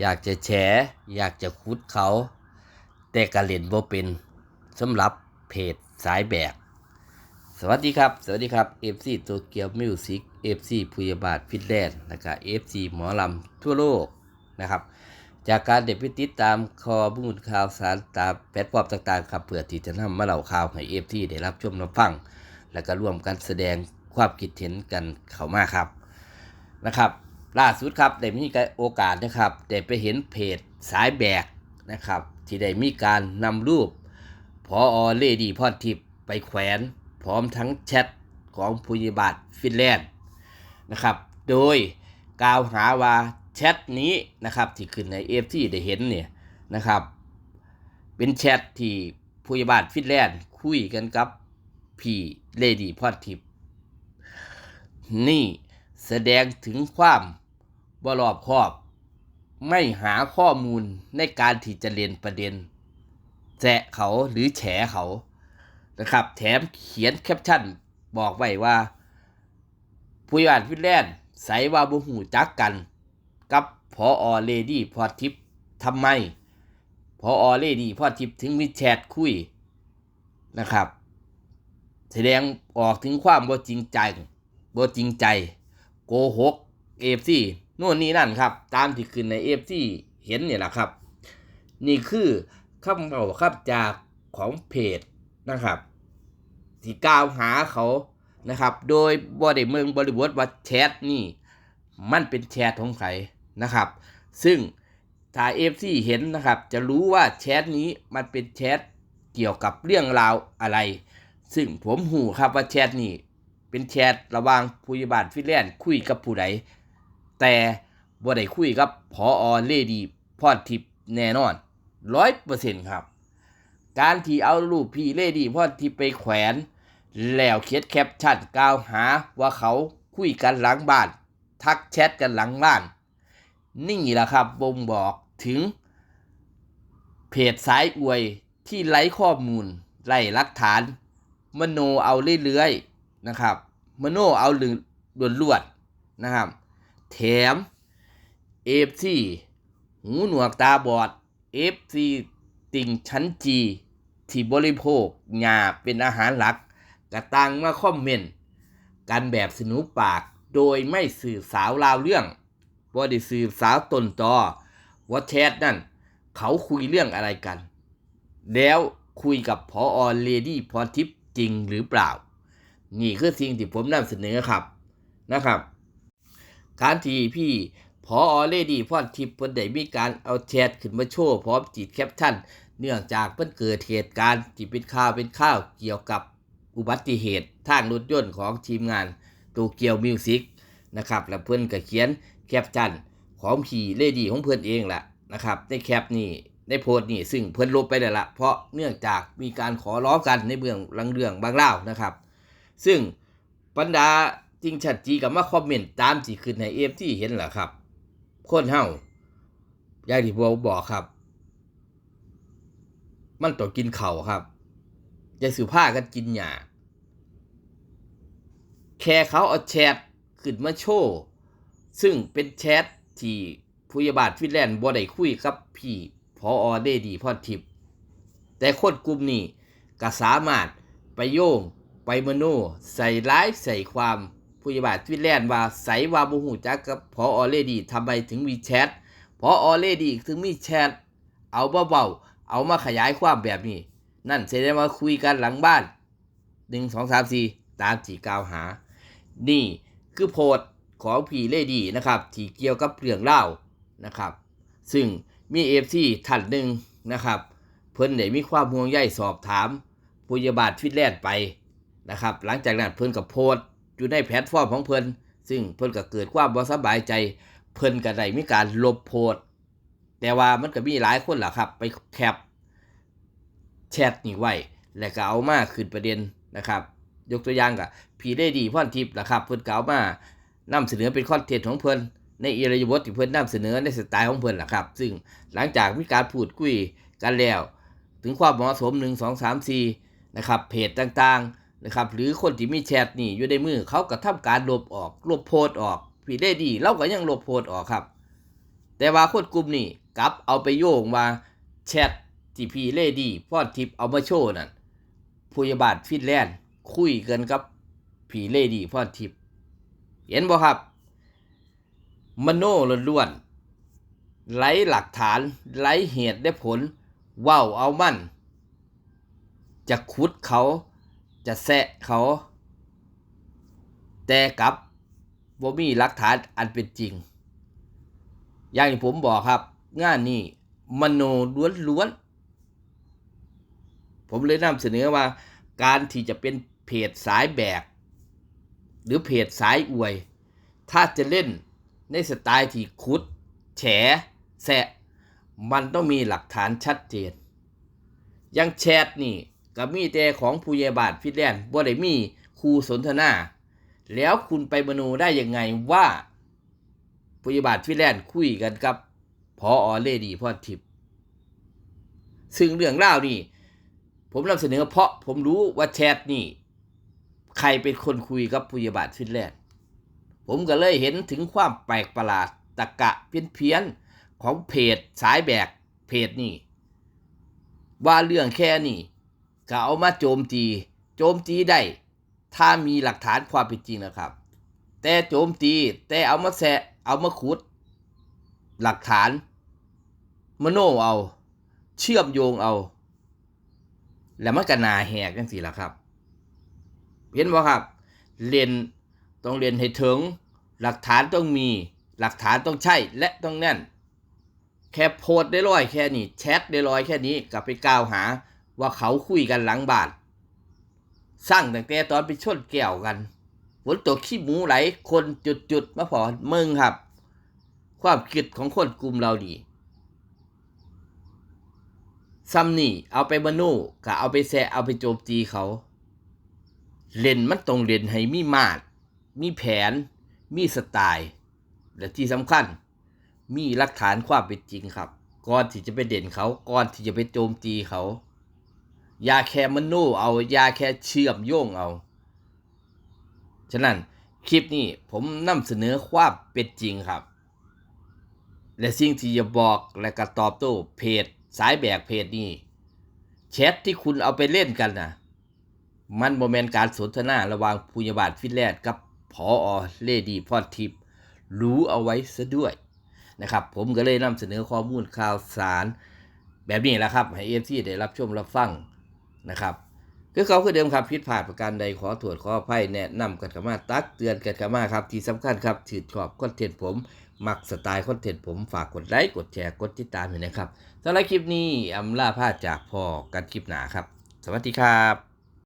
อยากจะแฉ อยากจะคุดเขา แต่กะเล่นบ่เป็นสำหรับเพจสายแบก สวัสดีครับ สวัสดีครับ FC โตเกียวมิวสิก FC พุยบาทฟินแลนด์และก็ FC หมอลำทั่วโลกนะครับ จากการเด็ดพิติดตามคอมูลข่าวสารตามแพลตฟอร์มต่างๆครับเพื่อที่จะนำมาเล่าข่าวให้ FC ได้รับชมรับฟัง และก็ร่วมกันแสดงความคิดเห็นกันเข้ามาครับนะครับ ล่าสุดครับได้มีโอกาสนะครับได้ไปเห็นเพจสายแบกนะครับ ที่ได้มีการนำรูปพออเลดี้พรทิพย์ไปแขวนพร้อมทั้งแชทของผู้ยิบาทฟินแลนด์นะครับ โดยกล่าวหาว่าแชทนี้นะครับที่ขึ้นในเอฟที่ได้เห็นเนี่ยนะครับ เป็นแชทที่ผู้ยิบาทฟินแลนด์คุยกันกับพี่เลดี้พรทิพย์นี่แสดงถึงความ บรอบคอบ ไม่หาข้อมูลในการที่จะเรียนประเด็นแจะเขาหรือแฉเขานะครับ แถมเขียนแคปชั่นบอกไว้ว่า ผู้ใหญ่ฟินแลนด์ใส่ว่าบุหูจักกัน กับพออเลดี้พอทิพย์ทำไมพออเลดี้พอทิพย์ถึงมีแชทคุยนะครับ แสดงออกถึงความบ่จริงใจบ่จริงใจ โกหกเอฟซี นู่นนี่นั่นครับ ตามที่ขึ้นในเอฟซีเห็นเนี่ยแหละครับ นี่คือคำบอกครับจากของเพจนะครับที่กล่าวหาเขานะครับ โดยบริเมืองบริบทว่าแชทนี่ มันเป็นแชทของใครนะครับ ซึ่งถ้าเอฟซีเห็นนะครับ จะรู้ว่าแชทนี้มันเป็นแชทเกี่ยวกับเรื่องราวอะไร ซึ่งผมหูครับว่าแชทนี้เป็นแชทระหว่างผู้ใหญ่บ้านฟิแลนด์คุยกับผู้ใด แต่บ่ได้คุยกับพออเลดีพอดทิพแน่นอนร้อยเปอร์เซ็นต์ครับ การที่เอารูปพี่เลดีพอดทิพไปแขวน แล้วเขียนแคปชั่นกล่าวหาว่าเขาคุยกันหลังบ้าน ทักแชทกันหลังบ้าน นี่แหละครับบ่งบอกถึง เพจสายอวยที่ไร้ข้อมูลไร้หลักฐาน มโนเอาเรื่อยๆนะครับ มโนเอาหรือล้วนๆนะครับ แถมเอฟซีหูหนวกตาบอดเอฟซีติ่งชั้นจีที่บริโภคหญ้าเป็นอาหารหลัก กระตังมาคอมเมนต์กันแบบสนุกปากโดยไม่สืบสาวราวเรื่องบ่ได้สืบสาวตนต่อว่าแชทนั่น เขาคุยเรื่องอะไรกัน แล้วคุยกับพออเลดี้พรทิพย์จริงหรือเปล่า นี่คือสิ่งที่ผมนำเสนอครับนะครับ การที่พี่พออเลดี้พรทิพย์เพิ่นได้มีการเอาแชทขึ้นมาโชว์พร้อมจีดแคปชั่น เนื่องจากเพิ่นเกิดเหตุการณ์ที่เป็นข่าวเป็นข่าวเกี่ยวกับอุบัติเหตุทางรถยนต์ของทีมงานโตเกียวมิวสิกนะครับแล้วเพิ่นก็เขียนแคปชั่นของพี่เลดี้ของเพิ่นเองแหละนะครับในแคปนี้ในโพสต์นี่ซึ่งเพิ่นลบไปแล้วละเพราะเนื่องจากมีการขอร้องกันในเบื้องลังเรื่องบางเล่านะครับ ซึ่งบรรดา จริงชัดจีกับมาคอมเมนต์ตามที่ขึ้นในเอฟที่เห็นแหละครับ คนเฮาอย่างที่ผมบอกครับ มันต้องกินเข่าครับย่าสือผ้ากันกินหยาแค่เขาเอาแชทขึ้นมาโชว์ซึ่งเป็นแชทที่ผู้ยาบาทฟินแลนด์บ่ได้คุยกับพี่พออเดดีพอทิพย์แต่คนกลุ่มนี้ก็สามารถไปโยงไปมโนใส่ร้ายใส่ความ ผู้ยาบาทฟินแลนด์ว่าใส่ว่าบูหูจักกับพออเลดีทำไมถึงมีแชทพออเลดีถึงมีแชทเอาเบาๆเอามาขยายความแบบนี้ นั่นแสดงว่าคุยกันหลังบ้านหนึ่งสองสามสี่ตามที่กล่าวหา นี่คือโพสของพีเลดีนะครับ ที่เกี่ยวกับเรื่องเล่านะครับ ซึ่งมีเอฟซีท่านหนึ่งนะครับ เพิ่นได้มีความห่วงใยสอบถามผู้ยาบาทฟินแลนด์ไปนะครับ หลังจากนั้นเพิ่นกับโพสต์ อยู่ในแพลตฟอร์มของเพิ่นซึ่งเพิ่นก็เกิดความบ่สบายใจ เพิ่นก็ได้มีการลบโพสต์แต่ว่ามันก็มีหลายคนล่ะครับ ไปแคปแชทนี่ไว้ แล้วก็เอามาขึ้นประเด็นนะครับ ยกตัวอย่างกับพีได้ดีพ่อนทิพย์นะครับ เพิ่นก็เอามานำเสนอเป็นคอนเทนต์ของเพิ่นในอิริยาบถที่เพิ่นนำเสนอในสไตล์ของเพิ่นล่ะครับ ซึ่งหลังจากมีการพูดคุยกันแล้ว ถึงความเหมาะสม 1 2 3 4นะครับเพจต่างๆ นะครับหรือคนที่มีแชทนี่อยู่ในมือเขาก็ทำการลบออกลบโพสต์ออกพี่ได้ดีเราก็ยังลบโพสต์ออกครับ แต่ว่าคนกลุ่มนี้กลับเอาไปโยงว่าแชทที่พี่เลดี้พอดทิปเอามาโชว์นั่นผู้ยาบาลฟินแลนด์คุยกันกับผีเลดี้พอดทิปเห็นบ่ครับ มโนล้วนๆไร้หลักฐานไร้เหตุและผล เว้าเอามั่น จะขุดเขา จะแซะเขา แต่กับบ่มีหลักฐานอันเป็นจริง อย่างที่ผมบอกครับ งานนี้มโนล้วนๆผมเลยนำเสนอว่า การที่จะเป็นเพจสายแบก หรือเพจสายอวย ถ้าจะเล่นในสไตล์ที่คุด แฉ แสะ มันต้องมีหลักฐานชัดเจน อยังแชทนี่ ก็มีแต่ของผู้ใหญ่บานฟินแลนด์บ่ได้มีครูสนทนา แล้วคุณไปมโนได้ยังไงว่าผู้ใหญ่บานฟินแลนด์คุยกันกับพออเลดีพอทิพย์ซึ่งเรื่องเล่านี่ ผมนำเสนอเพราะผมรู้ว่าแชทนี่ ใครเป็นคนคุยกับผู้ใหญ่บานฟินแลนด์ผมก็เลยเห็นถึงความแปลกประหลาดตะกะเพี้ยนเพี้ยนของเพจสายแบกเพจนี่ ว่าเรื่องแค่นี้ ก็เอามาโจมตี โจมตีได้ ถ้ามีหลักฐานความเป็นจริงนะครับ แต่โจมตีแต่เอามาแสะเอามาขุด หลักฐาน มโนเอา เชื่อมโยงเอา แล้วมันก็นาแหกกันสิล่ะครับ เห็นบ่ครับ เรียนต้องเรียนให้ถึง หลักฐานต้องมี หลักฐานต้องใช่และต้องแน่น แค่โพสได้ร้อยแค่นี้แชทได้ร้อยแค่นี้กลับไปกล่าวหา ว่าเขาคุยกันหลังบานสร้างตั้งแต่ตอนไปชนแก้วกันฝนตกขี้หมูไหลคนจุดๆมาพอมึงครับ ความคิดของคนกลุ่มเราดีซัมนี่เอาไปมโนก็เอาไปแซะเอาไปโจมตีเขา เล่นมันต้องเล่นให้มีมาด มีแผน มีสไตล์ และที่สำคัญ มีหลักฐานความเป็นจริงครับ ก่อนที่จะไปเด่นเขา ก่อนที่จะไปโจมตีเขา ยาแค่มโนเอายาแค่เชื่อมโยงเอา ฉะนั้นคลิปนี้ผมนำเสนอความเป็นจริงครับ และสิ่งที่จะบอกและก็ตอบโต้เพจสายแบกเพจนี้แชทที่คุณเอาไปเล่นกันนะมันโมเมนต์การสนทนาระหว่างผู้ใหญ่บ้านฟินแลนด์กับพออเลดีพอดทิพย์รู้เอาไว้ซะด้วยนะครับ ผมก็เลยนำเสนอข้อมูลข่าวสารแบบนี้แหละครับ ให้เอฟซีได้รับชมรับฟัง นะครับคือเขาคือเดิมครับผิดพลาดประการใดขอตรวจขออภัยแนะนำกันเข้ามาตักเตือนกันเข้ามาครับที่สำคัญครับถือชอบคอนเทนต์ผม มักสไตล์คอนเทนต์ผมฝากกดไลค์กดแชร์กดติดตามอยนะครับสำหรับคลิปนี้อำลาพาจากพ่อกันคลิปหนาครับ สวัสดีครับ